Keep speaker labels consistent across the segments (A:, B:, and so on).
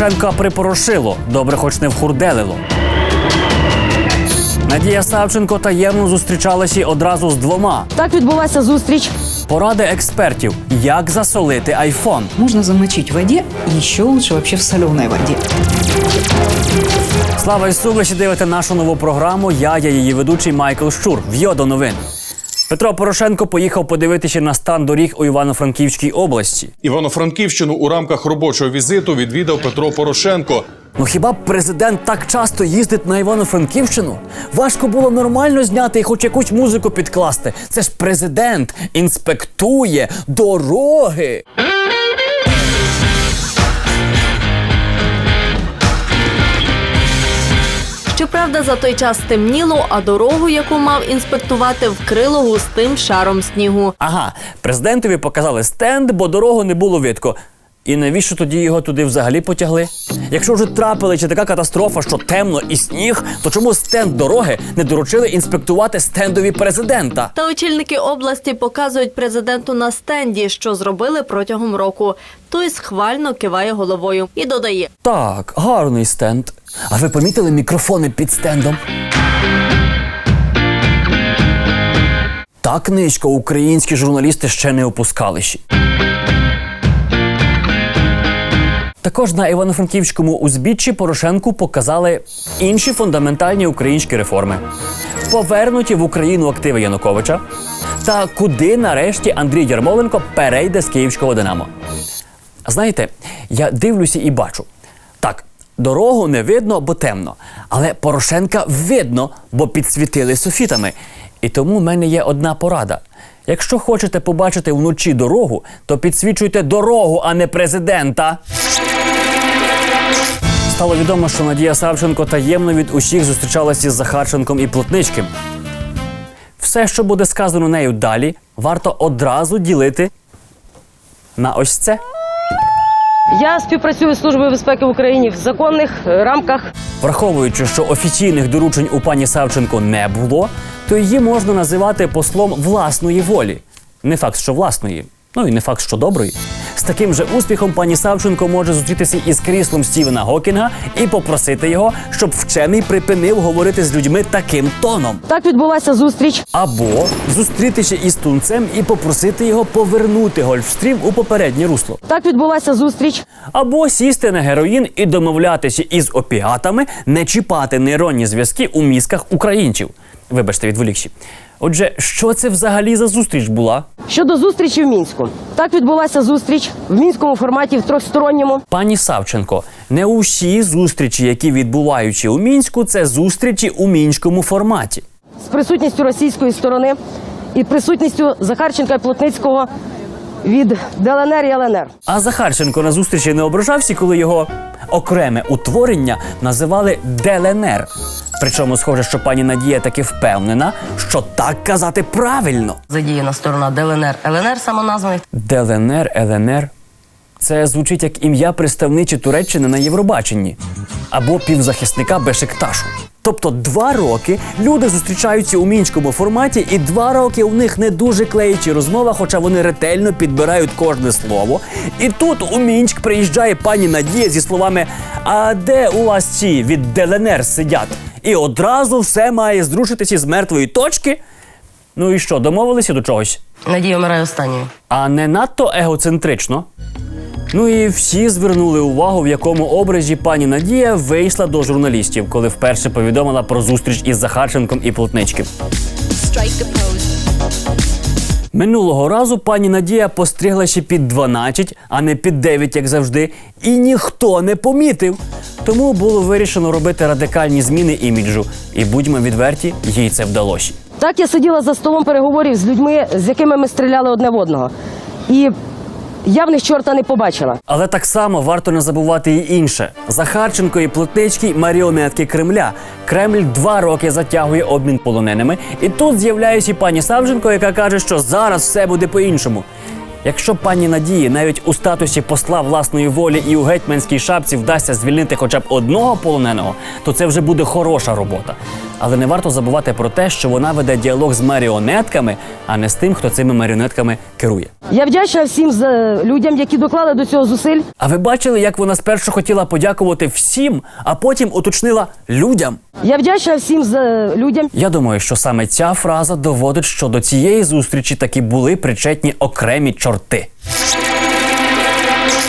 A: Порошенка припорошило, добре хоч не вхурделило. Надія Савченко таємно зустрічалася одразу з двома.
B: Так відбулася зустріч.
A: Поради експертів, як засолити айфон.
C: Можно замочить в воде, еще лучше вообще в соленой воде.
A: Слава Ісу, ви ще дивите нашу нову програму. Я є її ведучий Майкл Щур. В'йо до новин. Петро Порошенко поїхав подивитися на стан доріг у Івано-Франківській області.
D: Івано-Франківщину у рамках робочого візиту відвідав Петро Порошенко.
A: Ну хіба президент так часто їздить на Івано-Франківщину? Важко було нормально зняти і хоч якусь музику підкласти. Це ж президент інспектує дороги.
E: Щоправда, за той час стемніло, а дорогу, яку мав інспектувати, вкрило густим шаром снігу.
A: Ага, президентові показали стенд, бо дорогу не було видко. І навіщо тоді його туди взагалі потягли? Якщо вже трапили чи така катастрофа, що темно і сніг, то чому стенд дороги не доручили інспектувати стендові президента?
E: Та очільники області показують президенту на стенді, що зробили протягом року. Той схвально киває головою і додає:
A: Так, гарний стенд. А ви помітили мікрофони під стендом? Так низько українські журналісти ще не опускали. Також на Івано-Франківському узбіччі Порошенку показали інші фундаментальні українські реформи, повернуті в Україну активи Януковича, та куди нарешті Андрій Ярмоленко перейде з київського Динамо. Знаєте, я дивлюся і бачу. Так, дорогу не видно, бо темно. Але Порошенка видно, бо підсвітили софітами. І тому в мене є одна порада. Якщо хочете побачити вночі дорогу, то підсвічуйте дорогу, а не президента. Стало відомо, що Надія Савченко таємно від усіх зустрічалася з Захарченком і Плотничким. Все, що буде сказано нею далі, варто одразу ділити на ось це.
B: Я співпрацюю з Службою безпеки в Україні в законних е, рамках.
A: Враховуючи, що офіційних доручень у пані Савченко не було, то її можна називати послом власної волі. Не факт, що власної, ну і не факт, що доброї. З таким же успіхом пані Савченко може зустрітися із кріслом Стівена Гокінга і попросити його, щоб вчений припинив говорити з людьми таким тоном.
B: Так відбулася зустріч.
A: Або зустрітися із тунцем і попросити його повернути гольфстрім у попереднє русло.
B: Так відбулася зустріч.
A: Або сісти на героїн і домовлятися із опіатами не чіпати нейронні зв'язки у мізках українців. Вибачте, відволікші. Отже, що це взагалі за зустріч була?
B: Щодо зустрічі в мінську. Так відбулася зустріч в мінському форматі в трьохсторонньому.
A: Пані Савченко, не усі зустрічі, які відбуваються у мінську, це зустрічі у мінському форматі.
B: з присутністю російської сторони і присутністю Захарченка і Плотницького від ДЛНР і ЛНР.
A: А Захарченко на зустрічі не ображався, коли його окреме утворення називали ДЛНР. Причому схоже, що пані Надія таки впевнена, що так казати правильно.
F: задіяна сторона ДЛНР, ЛНР самоназваних.
A: ДЛНР, ЛНР. Це звучить як ім'я представничі Туреччини на Євробаченні або півзахисника Бешикташу. Тобто два роки люди зустрічаються у мінському форматі, і два роки у них не дуже клеїчі розмова, хоча вони ретельно підбирають кожне слово. І тут у Мінськ приїжджає пані Надія зі словами: А де у вас ці від ДЛНР сидять? І одразу все має зрушитися з мертвої точки. Ну і що, домовилися до чогось?
F: Надія вмирає останньою.
A: А не надто егоцентрично. Ну і всі звернули увагу, в якому образі пані Надія вийшла до журналістів, коли вперше повідомила про зустріч із Захарченком і Плотничким. Минулого разу пані Надія постригла ще під 12, а не під 9, як завжди, і ніхто не помітив. Тому було вирішено робити радикальні зміни іміджу. І будьмо відверті, їй це вдалося.
B: Так я сиділа за столом переговорів з людьми, з якими ми стріляли одне в одного. І я в них чорта не побачила.
A: Але так само варто не забувати і інше: Захарченко і плотнички маріонетки Кремля. Кремль два роки затягує обмін полоненими, і тут з'являється пані Савченко, яка каже, що зараз все буде по-іншому. Якщо пані Надії навіть у статусі посла власної волі і у гетьманській шапці вдасться звільнити хоча б одного полоненого, то це вже буде хороша робота. Але не варто забувати про те, що вона веде діалог з маріонетками, а не з тим, хто цими маріонетками керує.
B: Я вдячна всім за людям, які доклали до цього зусиль.
A: А ви бачили, як вона спершу хотіла подякувати всім, а потім уточнила людям?
B: Я вдячна всім за людям.
A: Я думаю, що саме ця фраза доводить, що до цієї зустрічі таки були причетні окремі чорти.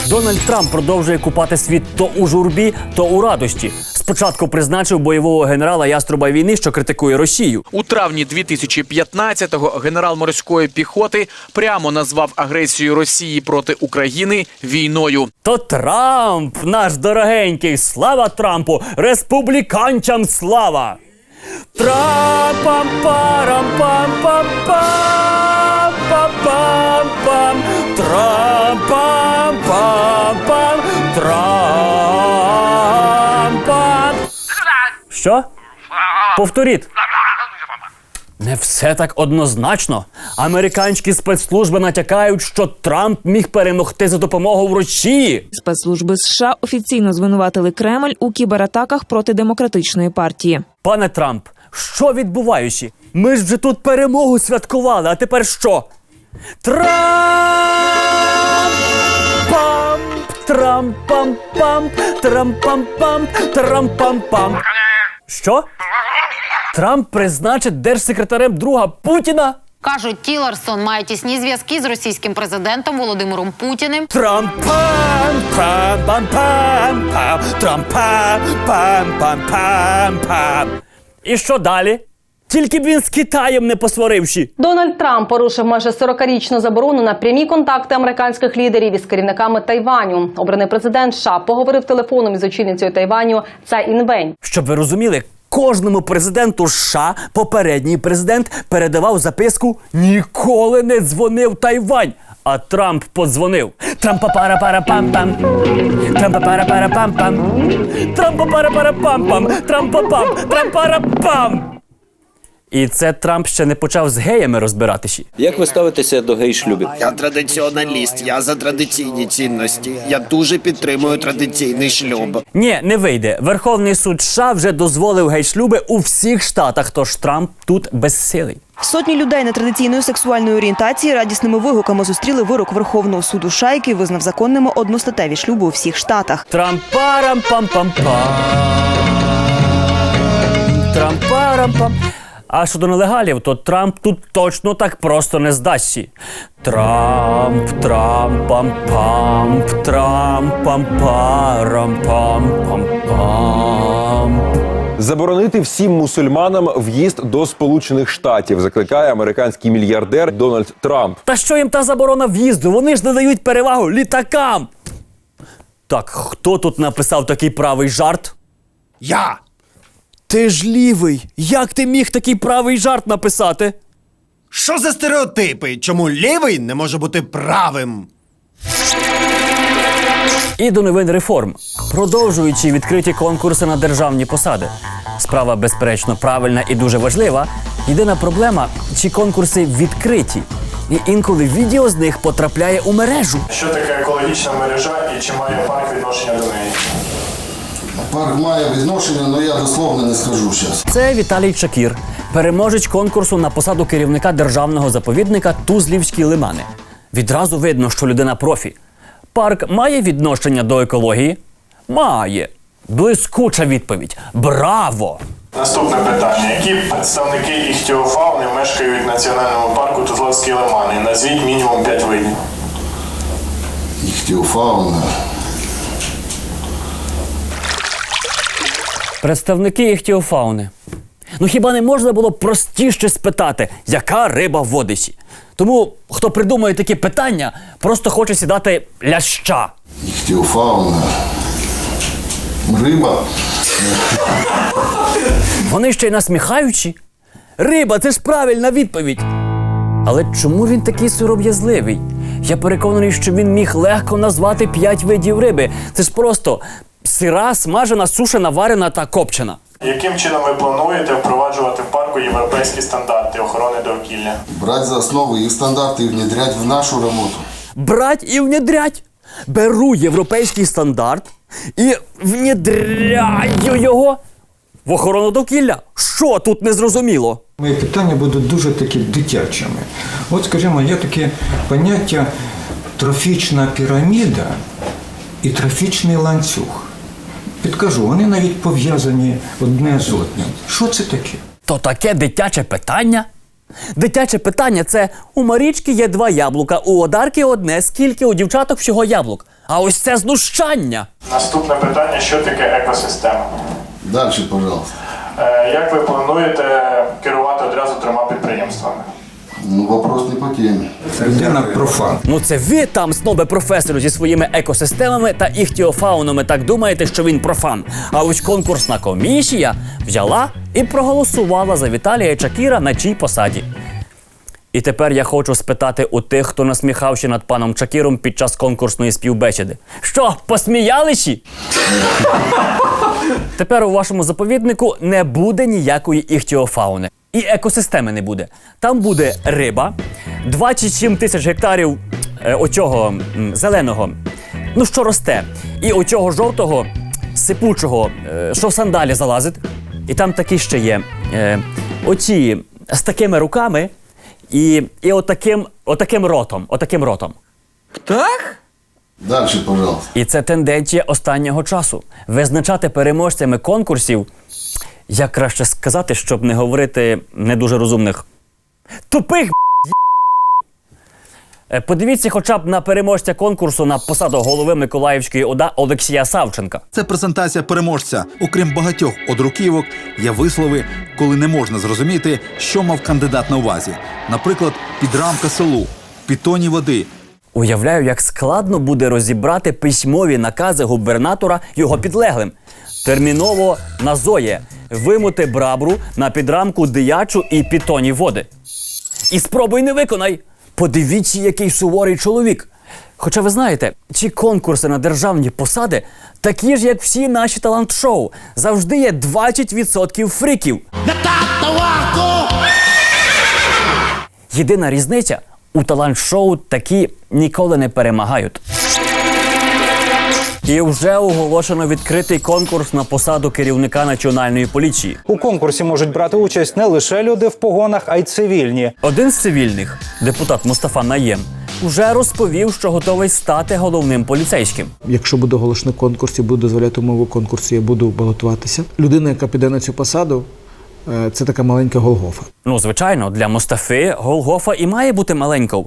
A: Дональд Трамп продовжує купати світ то у журбі, то у радості. Спочатку призначив бойового генерала яструба війни, що критикує Росію.
G: У травні 2015-го генерал морської піхоти прямо назвав агресію Росії проти України війною.
A: То Трамп, наш дорогенький, слава Трампу, республіканцям слава! Трампам парам пам пам пам пам пам пам Трампам пам пам Що? Повторіть. Не все так однозначно. Американські спецслужби натякають, що Трамп міг перемогти за допомогою Росії.
H: Спецслужби США офіційно звинуватили Кремль у кібератаках проти демократичної партії.
A: Пане Трамп, що відбувається? Ми ж вже тут перемогу святкували, а тепер що? Трамп! Трам пам пам трам пам пам Що? Трамп призначить держсекретарем друга Путіна?
I: Кажуть, Тілерсон має тісні зв'язки з російським президентом Володимиром Путіним.
A: Трамп пам пам пам пам пам Трамп пам пам пам пам пам І що далі? Тільки б він з Китаєм не посваривши.
J: Дональд Трамп порушив майже 40-річну заборону на прямі контакти американських лідерів із керівниками Тайваню. Обраний президент США поговорив телефоном із очільницею Тайваню Цай Інвень.
A: Щоб ви розуміли, кожному президенту США попередній президент передавав записку Ніколи не дзвонив Тайвань. А Трамп подзвонив. Трампа пара пара пам пам Трампа пара пара пам пам Трампа пара пара пам пам Трампа пам Трампара пам І це Трамп ще не почав з геями розбиратися.
K: Як ви ставитеся до гей-шлюбів?
L: Я традиціоналіст, я за традиційні цінності. Я дуже підтримую традиційний шлюб.
A: Ні, не вийде. Верховний суд США вже дозволив гей-шлюби у всіх штатах, тож Трамп тут безсилий.
H: Сотні людей нетрадиційної сексуальної орієнтації радісними вигуками зустріли вирок Верховного суду США, який визнав законними одностатеві шлюби у всіх штатах.
A: Трампарам пам пам пам Трампарам пам. А щодо нелегалів, то Трамп тут точно так просто не здасться. Трамп, Трамп, пам пам Трамп, пам парам пам пам пам
M: Заборонити всім мусульманам в'їзд до Сполучених Штатів, закликає американський мільярдер Дональд Трамп.
A: Та що їм та заборона в'їзду? Вони ж надають перевагу літакам. Так, хто тут написав такий правий жарт?
L: Я!
A: Ти ж лівий. Як ти міг такий правий жарт написати?
L: Що за стереотипи? Чому лівий не може бути правим?
A: І до новин реформ, продовжуючи відкриті конкурси на державні посади. Справа, безперечно, правильна і дуже важлива. Єдина проблема, чи конкурси відкриті. І інколи відео з них потрапляє у мережу.
N: Що таке екологічна мережа і чи має парк відношення до неї?
O: Парк має відношення, але я дословно не скажу зараз.
A: Це Віталій Чакір, переможець конкурсу на посаду керівника державного заповідника Тузлівські лимани. Відразу видно, що людина профі. Парк має відношення до екології? Має. Блискуча відповідь. Браво!
N: Наступне питання: які представники іхтіофауни мешкають в національному парку Тузловські лимани? Назвіть мінімум 5 видів.
O: Іхтіофауна.
A: Представники іхтіофауни. Ну хіба не можна було простіше спитати, яка риба в Одесі? Тому, хто придумує такі питання, просто хоче сідати ляща.
O: Іхтіофауна. Риба.
A: Вони ще й насміхаючі. Риба, це ж правильна відповідь. Але чому він такий сором'язливий? Я переконаний, що він міг легко назвати п'ять видів риби. Це ж просто сира, смажена, сушена, варена та копчена.
N: Яким чином ви плануєте впроваджувати в парку європейські стандарти охорони довкілля?
O: Брати за основу їх стандарти і внедрять в нашу роботу.
A: Брать і внедрять. Беру європейський стандарт і внедряю його В охорону довкілля? Що тут незрозуміло?
P: Мої питання будуть дуже такі дитячими. От, скажімо, є таке поняття трофічна піраміда і трофічний ланцюг. Підкажу, вони навіть пов'язані одне з одним. Що це таке?
A: То таке дитяче питання? Дитяче питання це у Марічки є два яблука, у Одарки одне, скільки у дівчаток всього яблук. А ось це знущання.
N: Наступне питання: що таке екосистема?
O: Дальше, пожалуйста.
N: Е, Як ви плануєте керувати одразу трьома підприємствами?
O: Ну, вопрос не по теме.
P: Людина профан.
A: Ну це ви там, снобе професору, зі своїми екосистемами та іхтіофаунами так думаєте, що він профан. А ось конкурсна комісія взяла і проголосувала за Віталія Чакіра на чій посаді. І тепер я хочу спитати у тих, хто насміхався над паном Чакіром під час конкурсної співбесіди. Що, посміялися? Тепер у вашому заповіднику не буде ніякої іхтіофауни. І екосистеми не буде. Там буде риба, 27 тисяч гектарів е, оцього м, зеленого, ну що росте, і оцього жовтого, сипучого, е, що в сандалі залазить. І там такі ще є. Е, оці з такими руками і, і отаким, отаким ротом. Отаким ротом.
O: Дальше, пожалуйста.
A: І це тенденція останнього часу. Визначати переможцями конкурсів, як краще сказати, щоб не говорити не дуже розумних. Тупих. Е, Подивіться хоча б на переможця конкурсу на посаду голови Миколаївської ОДА Олексія Савченка.
Q: Це презентація переможця. Окрім багатьох одруківок, є вислови, коли не можна зрозуміти, що мав кандидат на увазі. Наприклад, підрамка селу, підтоні води.
A: Уявляю, як складно буде розібрати письмові накази губернатора його підлеглим. Терміново на Зоє вимути брабру на підрамку диячу і підтоні води. І спробуй не виконай. Подивіться, який суворий чоловік. Хоча ви знаєте, ці конкурси на державні посади такі ж, як всі наші талант-шоу. Завжди є 20% фріків. Єдина різниця у талант-шоу такі ніколи не перемагають. І вже оголошено відкритий конкурс на посаду керівника національної поліції.
R: У конкурсі можуть брати участь не лише люди в погонах, а й цивільні.
A: Один з цивільних, депутат Мустафа Наєм, вже розповів, що готовий стати головним поліцейським.
S: Якщо буде оголошено конкурс і буде дозволяти умови конкурсу, я буду балотуватися. Людина, яка піде на цю посаду, е, це така маленька Голгофа.
A: Ну, звичайно, для Мустафи Голгофа і має бути маленькою.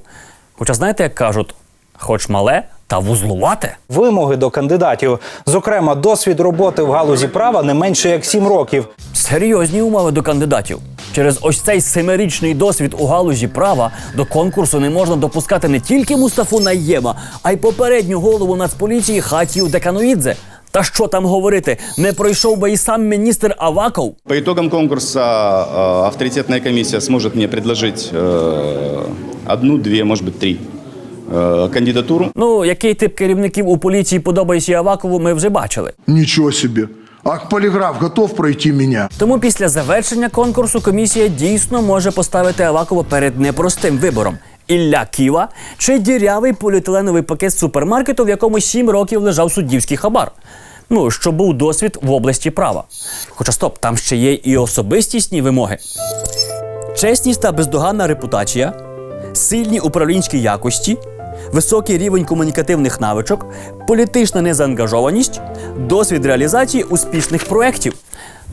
A: Хоча знаєте, як кажуть, хоч мале та вузлувате.
R: Вимоги до кандидатів, зокрема, досвід роботи в галузі права не менше як 7 років.
A: Серйозні умови до кандидатів. Через ось цей семирічний досвід у галузі права до конкурсу не можна допускати не тільки Мустафу Наєма, а й попередню голову Нацполіції Хатію Деканоїдзе. Та що там говорити, не пройшов би і сам міністр Аваков.
T: По итогам конкурса э, авторитетная комиссия сможет мне предложить э, одну, две, может быть, три э, кандидатуру.
A: Ну, який тип керівників у поліції подобається Авакову, ми вже бачили.
O: Ничего себе. А полиграф готов пройти меня?
A: Тому після завершення конкурсу комісія дійсно може поставити Авакова перед непростим вибором. Ілля Ківа чи дірявий поліетиленовий пакет з супермаркету, в якому сім років лежав суддівський хабар. Ну, що був досвід в області права. Хоча стоп, там ще є і особистісні вимоги. Чесність та бездоганна репутація, сильні управлінські якості, високий рівень комунікативних навичок, політична незаангажованість, досвід реалізації успішних проєктів.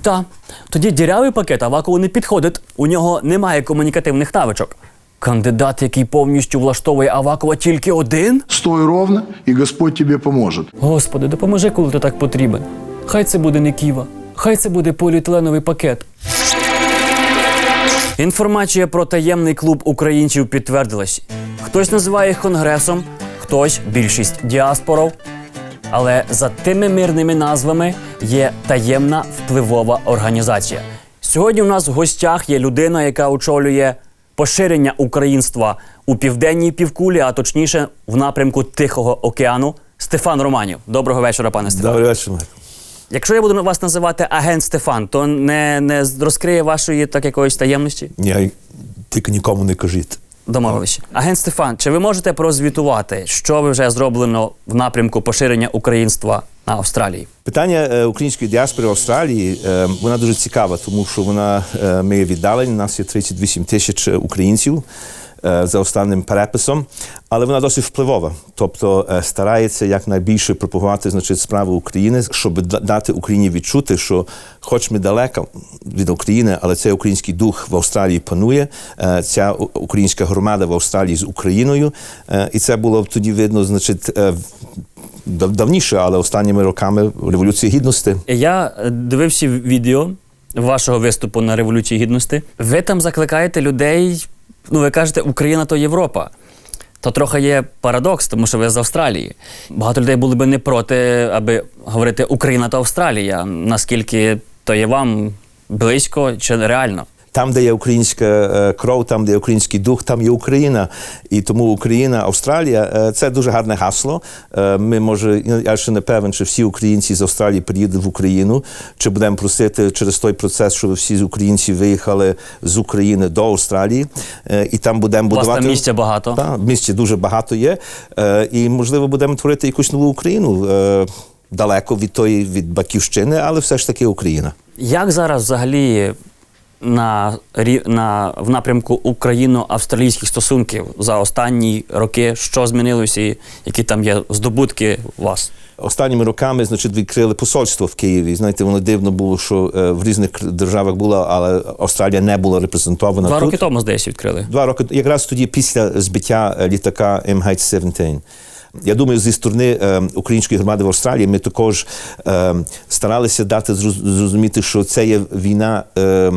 A: Та тоді дірявий пакет Авакову не підходить, у нього немає комунікативних навичок. Кандидат, який повністю влаштовує Авакова тільки один?
O: Стой ровно, и Господь тебе поможет.
A: Господи, допоможи, коли ти так потрібен. Хай це буде не Ківа, хай це буде поліетиленовий пакет. Інформація про таємний клуб українців підтвердилась. Хтось називає їх конгресом, хтось більшість діаспоров. Але за тими мирними назвами є таємна впливова організація. Сьогодні у нас в гостях є людина, яка очолює поширення українства у південній півкулі, а точніше в напрямку Тихого океану. Стефан Романів. Доброго вечора, пане Стефан.
U: Добрий вечір.
A: Якщо я буду вас називати агент Стефан, то не, не розкриє вашої так якоїсь таємності?
U: Ні, тільки нікому не кажіть.
A: Домовилися. Агент Стефан, чи ви можете прозвітувати, що вже зроблено в напрямку поширення українства на Австралії?
U: Питання е, української діаспори в Австралії е, вона дуже цікава, тому що вона е, ми віддалені. Нас є 38 тисяч українців за останнім переписом, але вона досить впливова. Тобто е, старається якнайбільше пропагувати значить, справу України, щоб дати Україні відчути, що, хоч ми далеко від України, але цей український дух в Австралії панує. е, Ця українська громада в Австралії з Україною, е, і це було тоді видно, значить. е, дав- давніше, але останніми роками революції гідності.
A: Я е, дивився відео вашого виступу на Революції Гідності. Ви там закликаєте людей. Ну, ви кажете, Україна то Європа. То трохи є парадокс, тому що ви з Австралії. Багато людей були би не проти, аби говорити Україна то Австралія. Наскільки то є вам близько чи реально?
U: Там, де є українська е, кров, там, де є український дух, там є Україна. І тому Україна, Австралія е, це дуже гарне гасло. Е, Ми може, я ще не певен, чи всі українці з Австралії приїдуть в Україну, чи будемо просити через той процес, щоб всі українці виїхали з України до Австралії, і там будемо будувати.
A: там місця багато.
U: Так, місця дуже багато є. І можливо будемо творити якусь нову Україну. Далеко від тої від батьківщини, але все ж таки Україна.
A: Як зараз взагалі на, на, в напрямку україно-австралійських стосунків за останні роки, що змінилося і які там є здобутки у вас?
U: Останніми роками, значить, відкрили посольство в Києві. Знаєте, воно дивно було, що е, в різних державах була, але Австралія не була репрезентована.
A: Два
U: тут.
A: роки тому, здається, відкрили.
U: Два роки якраз тоді після збиття е, літака MH17. Я думаю, зі сторони е, української громади в Австралії ми також е, старалися дати зроз- зрозуміти, що це є війна е,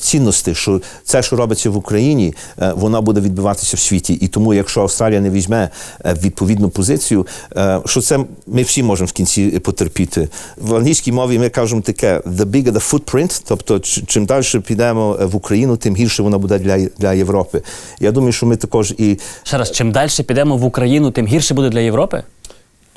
U: цінностей, що це, що робиться в Україні, е, вона буде відбуватися в світі. І тому, якщо Австралія не візьме е, відповідну позицію, е, що це ми всі можемо в кінці потерпіти. В англійській мові ми кажемо таке: the bigger the footprint, тобто чим далі підемо е, в Україну, тим гірше вона буде для, для Європи. Я думаю, що ми також і
A: Ще раз, чим далі підемо в Україну, тим гірше буде для Європи?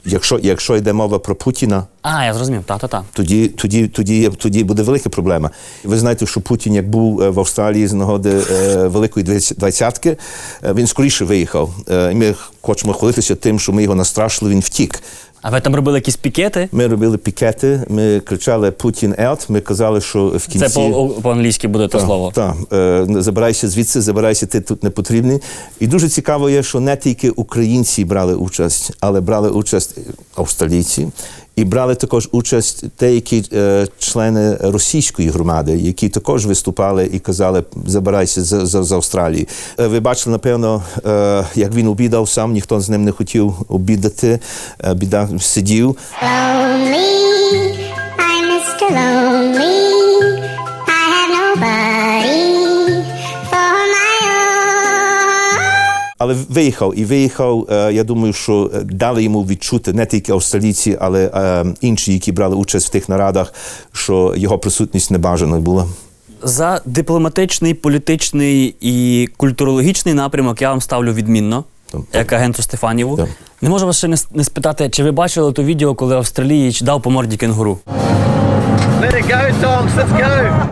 U: Якщо, якщо йде мова про Путіна.
A: А, я зрозумів, та-та-та.
U: Тоді, тоді, тоді, тоді буде велика проблема. Ви знаєте, що Путін, як був е, в Австралії з нагоди е, Великої двадцятки, е, він скоріше виїхав. Е, ми хочемо хвалитися тим, що ми його настрашили, він втік.
A: А ви там робили якісь пікети?
U: Ми робили пікети, ми кричали Путін елт. Ми казали, що в кінці
A: Це по- по-англійськи буде то
U: та,
A: слово.
U: Так, е, забирайся звідси, забирайся, ти тут не потрібний. І дуже цікаво є, що не тільки українці брали участь, але брали участь австралійці. І брали також участь деякі е, члени російської громади, які також виступали і казали, забирайся з, з, з Австралії. Е, ви бачили, напевно, е, як він обідав сам, ніхто з ним не хотів обідати. Е, біда сидів. Але виїхав і виїхав. е, Я думаю, що е, дали йому відчути не тільки австралійці, але е, інші, які брали участь в тих нарадах, що його присутність не бажана була.
A: За дипломатичний, політичний і культурологічний напрямок я вам ставлю відмінно, як агенту Стефаніву. Не можу вас ще не, не спитати, чи ви бачили то відео, коли австралієць дав по морді кенгуру?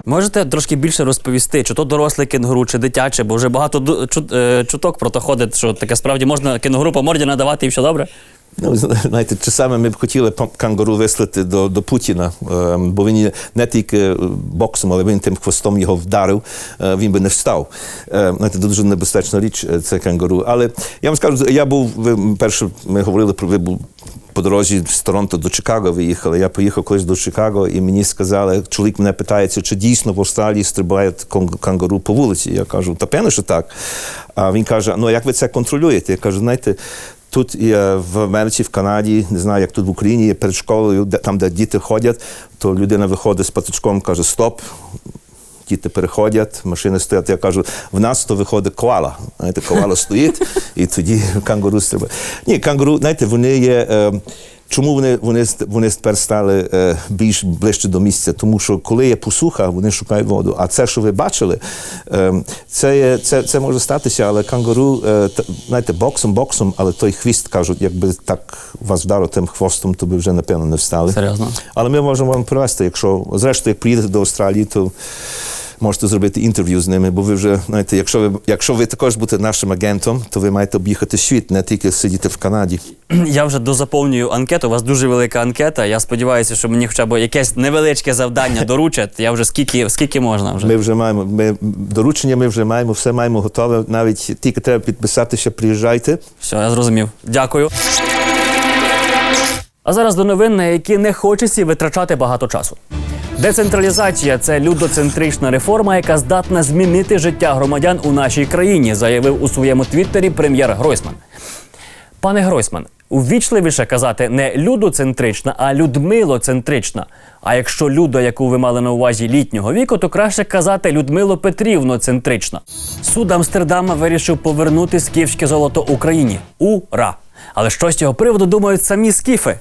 A: Можете трошки більше розповісти, чи то доросле кенгуру, чи дитяче, бо вже багато е, чуток про то ходить, що таке справді можна кенгуру по морді надавати і все добре?
U: Ну, знаєте, часами ми б хотіли кангуру вислати до, до Путіна, е, бо він не тільки е, боксом, але він тим хвостом його вдарив, е, він би не встав. Е, Знаєте, дуже небезпечна річ це кангуру. Але я вам скажу, я був, ви перше, ми говорили про ви був по дорозі з Торонто до Чикаго виїхали. Я поїхав колись до Чикаго, і мені сказали, чоловік мене питається, чи дійсно в Австралії стрибають кон- кангуру по вулиці. Я кажу, та певно, що так. А він каже: ну як ви це контролюєте? Я кажу, знаєте. Тут є в Америці, в Канаді, не знаю, як тут в Україні, є перед школою, де там, де діти ходять, то людина виходить з патичком, каже Стоп. Діти переходять, машини стоять. Я кажу, в нас то виходить коала. Знаєте, коала стоїть, і тоді кангуру стрибає. Ні, кангуру, знаєте, вони є. Е, Чому вони, вони, вони тепер стали е, більш ближче до місця? Тому що коли є посуха, вони шукають воду. А це, що ви бачили, е, це, є, це, це може статися, але кангуру, е, знаєте, боксом, боксом, але той хвіст кажуть, якби так вас вдарив тим хвостом, то би вже напевно не встали.
A: Серйозно?
U: Але ми можемо вам привезти, якщо зрештою, як приїдете до Австралії, то можете зробити інтерв'ю з ними, бо ви вже знаєте, якщо ви якщо ви також будете нашим агентом, то ви маєте об'їхати світ, не тільки сидіти в Канаді.
A: Я вже дозаповнюю анкету. У вас дуже велика анкета. Я сподіваюся, що мені хоча б якесь невеличке завдання доручать. Я вже скільки, скільки можна вже.
U: Ми вже маємо ми доручення. Ми вже маємо все маємо готове. Навіть тільки треба підписатися. Приїжджайте.
A: Все, я зрозумів. Дякую. А зараз до новин, на які не хочеться витрачати багато часу. Децентралізація це людоцентрична реформа, яка здатна змінити життя громадян у нашій країні, заявив у своєму твіттері прем'єр Гройсман. Пане Гройсман, увічливіше казати не людоцентрична, а людмилоцентрична. А якщо людо, яку ви мали на увазі літнього віку, то краще казати Людмило Петрівно-центрична. Суд Амстердама вирішив повернути скіфське золото Україні. Ура! Але що з цього приводу думають самі скіфи?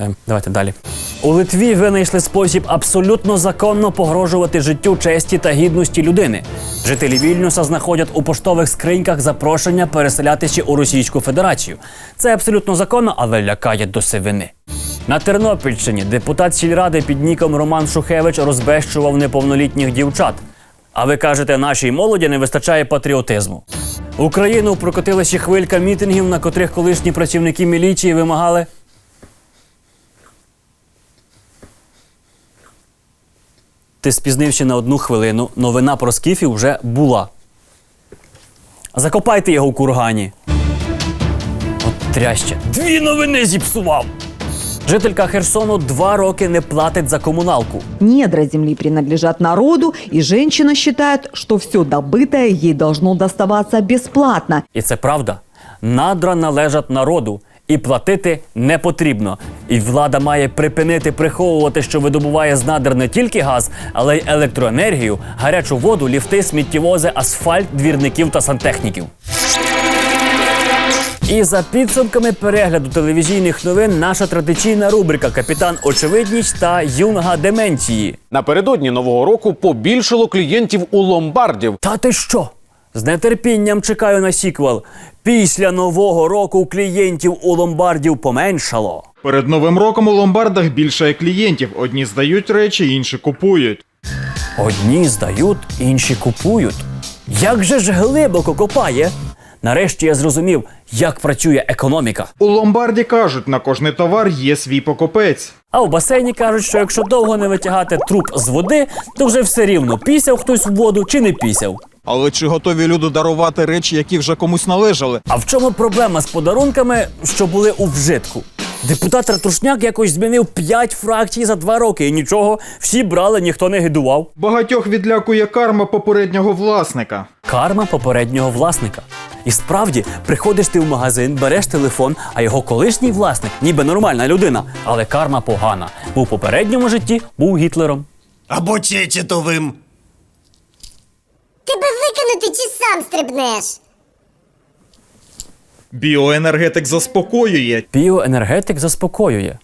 A: Е, давайте далі. У Литві винайшли спосіб абсолютно законно погрожувати життю, честі та гідності людини. Жителі Вільнюса знаходять у поштових скриньках запрошення переселятися у Російську Федерацію. Це абсолютно законно, але лякає до сивини. На Тернопільщині депутат сільради під ніком Роман Шухевич розбещував неповнолітніх дівчат. А ви кажете, нашій молоді не вистачає патріотизму. Україну прокотилася хвилька мітингів, на котрих колишні працівники міліції вимагали Ти спізнився на одну хвилину. Новина про скіфів вже була. Закопайте його в кургані. От тряще. Дві новини зіпсував. Жителька Херсону два роки не платить за комуналку.
V: Недра земли принадлежат народу, и женщина считает, что все добытое ей должно доставаться бесплатно.
A: І це правда. Надра належать народу. І платити не потрібно. І влада має припинити приховувати, що видобуває з надр не тільки газ, але й електроенергію, гарячу воду, ліфти, сміттєвози, асфальт, двірників та сантехніків. І за підсумками перегляду телевізійних новин наша традиційна рубрика Капітан Очевидність та Юнга Деменції.
W: Напередодні нового року побільшало клієнтів у ломбардів.
A: Та ти що? З нетерпінням чекаю на сіквел. Після нового року клієнтів у ломбардів поменшало.
X: Перед новим роком у ломбардах більше клієнтів. Одні здають речі, інші купують.
A: Одні здають, інші купують. Як же ж глибоко копає? Нарешті я зрозумів, як працює економіка.
X: У ломбарді кажуть, на кожний товар є свій покупець.
A: А в басейні кажуть, що якщо довго не витягати труп з води, то вже все рівно пісяв хтось в воду чи не пісяв.
X: Але чи готові люди дарувати речі, які вже комусь належали?
A: А в чому проблема з подарунками, що були у вжитку? Депутат Ратушняк якось змінив п'ять фракцій за два роки, і нічого, всі брали, ніхто не гидував.
X: Багатьох відлякує карма попереднього власника.
A: Карма попереднього власника. І справді, приходиш ти в магазин, береш телефон, а його колишній власник, ніби нормальна людина, але карма погана. Бо в попередньому житті був Гітлером.
L: Або Чечетовим.
Y: Тебе викинути чи сам стрибнеш?
X: Біоенергетик заспокоює.
A: Біоенергетик заспокоює.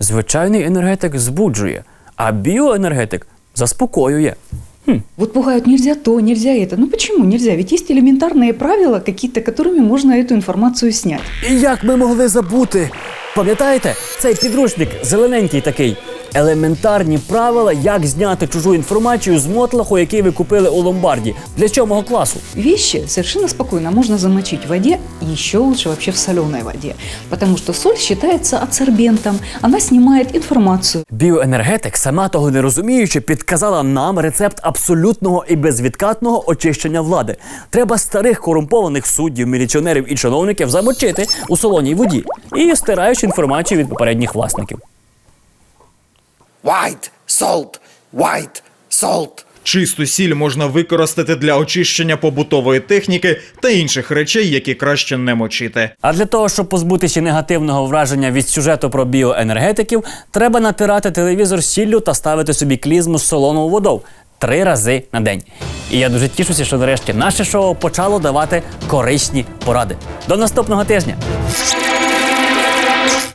A: Звичайний енергетик збуджує, а біоенергетик заспокоює.
Z: Вот пугают, нельзя то, нельзя это. Ну почему нельзя? Ведь есть элементарные правила какие-то, которыми можно эту информацию снять.
A: І як ми могли забути? Пам'ятаєте, цей підручник зелененький такий. Елементарні правила, як зняти чужу інформацію з мотлаху, який ви купили у ломбарді. Для сьомого класу.
Z: Вещи совершенно спокойно можно замочить в воде, и еще лучше вообще в соленой воде. Потому что соль считается адсорбентом, она снимает информацию.
A: Біоенергетик, сама того не розуміючи, підказала нам рецепт абсолютного і безвідкатного очищення влади. Треба старих корумпованих суддів, міліціонерів і чиновників замочити у солоній воді і стираючи інформацію від попередніх власників.
L: White salt, white salt.
X: Чисту сіль можна використати для очищення побутової техніки та інших речей, які краще не мочити.
A: А для того, щоб позбутися негативного враження від сюжету про біоенергетиків, треба натирати телевізор сіллю та ставити собі клізму з солоновою водою три рази на день. І я дуже тішуся, що нарешті наше шоу почало давати корисні поради. До наступного тижня!